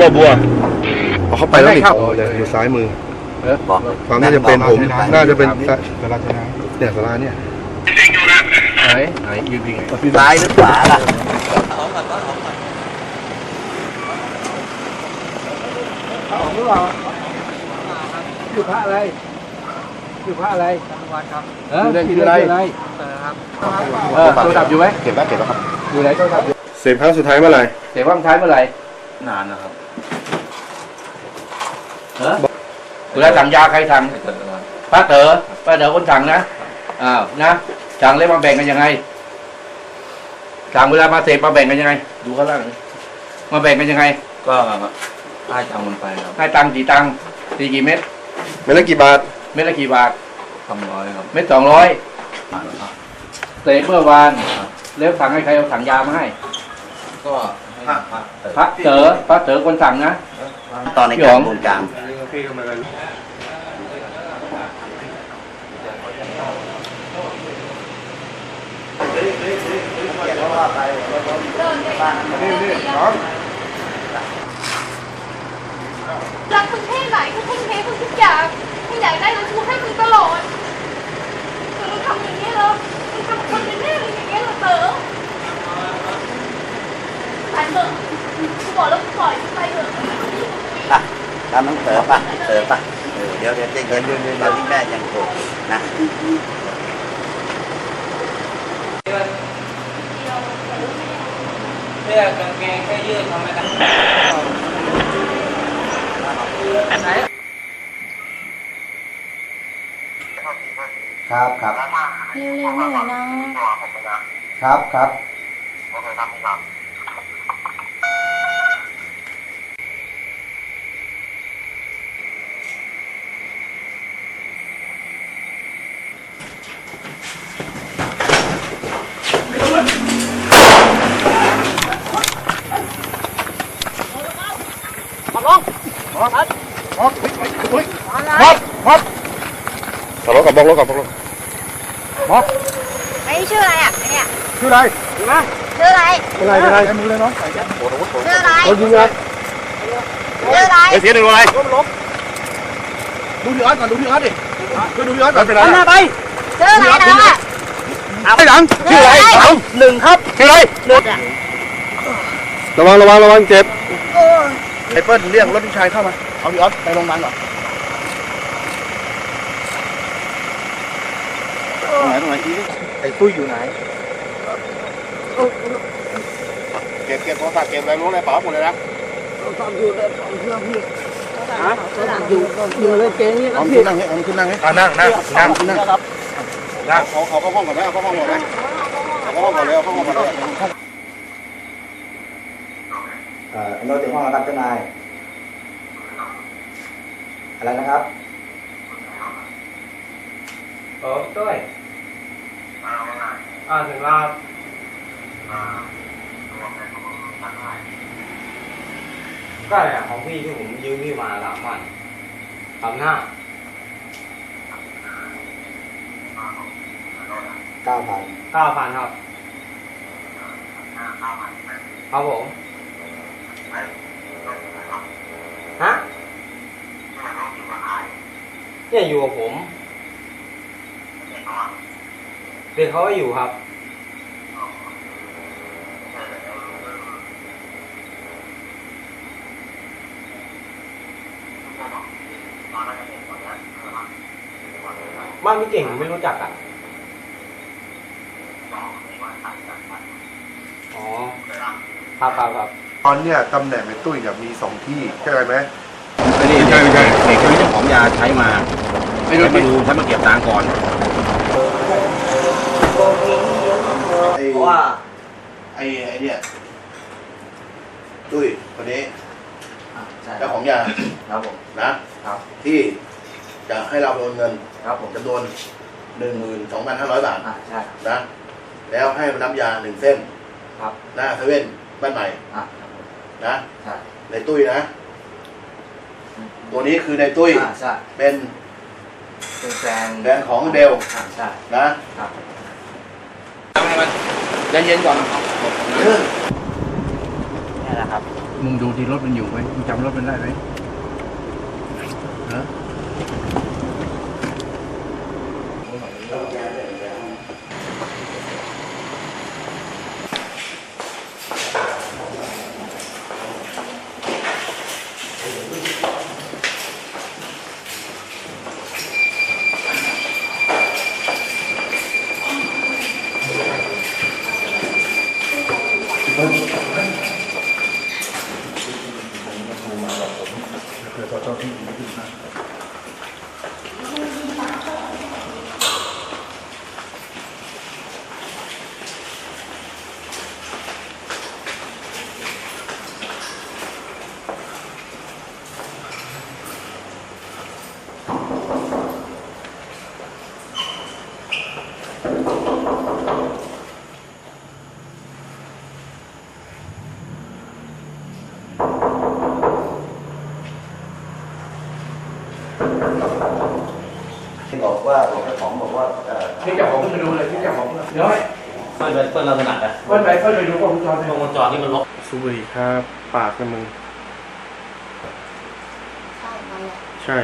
บ่อบัว เอาเข้าไปแล้วนี่ไม่ครับอ๋ออยู่ซ้ายมือ บอกฝั่งนี้จะเป็นผม น่าจะเป็นเวลาชนะเนี่ยสาราเนี่ย ไหนไหนยืนพิงไงซ้ายหรือขวาล่ะอยู่พระอะไรอยู่พระอะไรเออชื่ออะไรชื่ออะไรเออโทรศัพท์อยู่ไหมเก็บแล้วเก็บแล้วครับอยู่ไหนโทรศัพท์อยู่เสพครั้งสุดท้ายเมื่อไหร่เสียงว่ามันใช้เมื่อไหร่นานนะครับ เออเวลาสั่งยาใครสั่งป้าเต๋อป้าเต๋อคนสั่งนะอ้าวนะสั่งแล้วมาแบ่งกันยังไงสั่งเวลามาเสพมาแบ่งกันยังไง ดูข้างล่างมาแบ่งกันยังไง ก็ให้จำมันไปครับให้ตังค์กี่ตังค์ตีกี่เม็ดไม่ละกี่บาทเม็ดละกี่บาททำร้อยครับ เม็ดสองร้อยผ่านแล้วครับเสพเมื่อวานแล้วสั่งให้ใครเอาสั่งยามาให้ก็ให้พระพระเต๋อพระเต๋อคนสั่งนะตอนใน พี่กาอ๋รองบงการรักมึงแค่ไหนกูทุ่เท่คุณทุกอย่างมึงอยากได้แล้วกูให้คุณตลอดแต่มึงทำอย่างนี้เหรอมึงทำคนเป็นแม่มึงอย่างนี้เหรอเต๋อไปเถอะกูบอกแล้วกูปล่อยมึงไปเถอะ ป่ะ ทำน้องเต๋อป่ะเต๋อป่ะเดี๋ยวเดี๋ยวเดี๋ยวเดี๋เดี๋ยวที่แม่ยังโกรธนะเสื้อกางเกงแค่ยืดทำไมกันครับครับเร็วๆหน่อยนะครับครับ โอเครับครับ ขับรถกับบล็อกรถกับบล็อกรถไอ้ชื่ออะไรอะไอ้เนี่ยชื่ออะไรชื่ออะไรเป็นไรเป็นไรมือเลยน้องใส่แจ็คชื่ออะไรโดนยิงนะชื่ออะไรไอ้เสียหนึ่งอะไรดูพี่ออสก่อนดูพี่ออสดิช่วยดูพี่ออสก่อนเป็นไหน้าไปชื่ออะไรนะไอ้หลังชื่ออะไรหลังหนึ่งครับชื่ออะไรระวังระวังระวังเจ็บ ไอ้เปิ้ลเรียกรถพี่ชายเข้ามา เอาพี่ออสไปโรงพยาบาลก่อนตรงไหนตรงไหนชี้ดิไอ้ตุ้ยอยู่ไหน เก็บเก็บโทรศัพท์เก็บอะไรรู้ในกระเป๋าหมดเลยนะอยู่เลยเก่งนี่เอาขึ้นนั่งให้เอาขึ้นนั่งให้อ่านั่งนั่งนั่งขึ้นนั่งครับนั่ง เขาเขาเข้าห้องก่อนไหมเอาเข้าห้องก่อนไหมเอาเข้าห้องก่อนเลยเอาเข้าห้องก่อนเลยเอ่อ โน้ตถึงห้องรับเจ้านายอะไรนะครับเออต้อยอ่าถึงแล้วก็เนี่ยของพี่ที่ผมยืมพี่มาสามวันสามหน้าเก้าพันเก้าพันครับครับผม ฮะเนี่ยอยู่กับผมเด็กเขาก็อยู่ครับ บ้านพี่เก่งผมไม่รู้จักอะ อ๋อ ครับครับครับ ตอนเนี้ยตำแหน่งในตุ้ยเนี่ยมีสองที่ใช่ไหมไม่ใช่ไม่ใช่เด็กคนนี้เจ้าของยาใช้มาให้มาดูใช้มาเก็บตังค์ก่อนไอ้เพราะว่าไอ้ไอ้เนี่ยตุ้ยคนนี้อะใช่เจ้าของยาครับผมนะครับที่จะให้เราโอนเงินครับผมจำนวนหนึ่งหมื่นสองพันห้าร้อยบาทอะใช่ นะแล้วให้น้ำยาหนึ่งเส้นครับ หน้าเซเว่นบ้านใหม่ อะ นะใช่ในตุ้ยนะ ตัวนี้คือในตุ้ยอะใช่เป็นเป็นแฟนแฟนของเดลอะใช่นะครับใจเย็นก่อนนี่แหละครับมึงดูที่รถมันอยู่ไหมมึงจำรถมันได้ไหมฮะ 到招聘群里看 บอกว่าบอกเจ้าของบอกว่าเอ่อที่เจ้าของขึ้นมาดูเลยที่เจ้าของเดี๋ยวให้เปิ้ลเปิ้ลเราถนัดอะเพิ่นไปเพิ่นไปดูกล้องวงจรกปิดล้องวงจรที่มันลบสูบบุหรี่ครับ ปากนะมึง ใช่